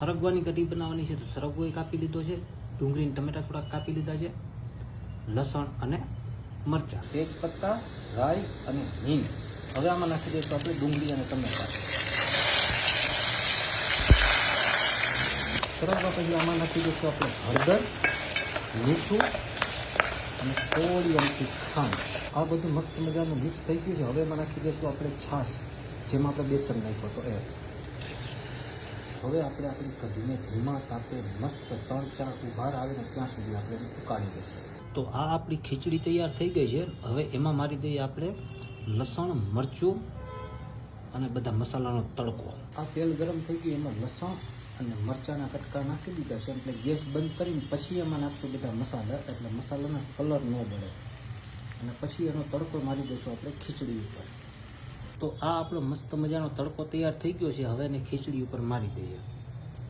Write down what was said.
સરગવાની કઢી બનાવવાની છે તો સરગવો એ કાપી લીધો છે, ડુંગળીને ટમેટા થોડાક કાપી લીધા છે, લસણ અને મરચાં. તેજ પત્તા, રાઈ અને હિંગ. હવે આમાં નાખી દઈશું આપણે ડુંગળી અને ટમેટા. સરગવા પછી આમાં નાખી દઈશું આપણે હળદર, મીઠું અને થોડી અમથી ખાંડ. આ બધું મસ્ત મજાનું મિક્સ થઈ ગયું છે. હવે એમાં નાખી દઈશું આપણે છાશ, જેમાં આપણે બેસન નાખ્યો હતો, એ. હવે આપણે આપણી કઢીને ધીમા તાપે મસ્ત ત્રણ ચાર ઉભાર આવે ને ત્યાં સુધી આપણે એને ઉકાળી દઈશું તો આ આપણી ખીચડી તૈયાર થઈ ગઈ છે. હવે એમાં મારી દઈએ આપણે લસણ મરચું અને બધા મસાલાનો તડકો. આ તેલ ગરમ થઈ ગયું એમાં લસણ અને મરચાંના કટકા નાખી દીધા છે એટલે ગેસ બંધ કરીને પછી એમાં નાખશું બધા મસાલા એટલે મસાલાના કલર ન બળે. અને પછી એનો તડકો મારી દઈશું આપણે ખીચડી ઉપર. તો આ આપણો મસ્ત મજાનો તડકો તૈયાર થઈ ગયો છે. હવે એને ખીચડી ઉપર મારી દઈએ.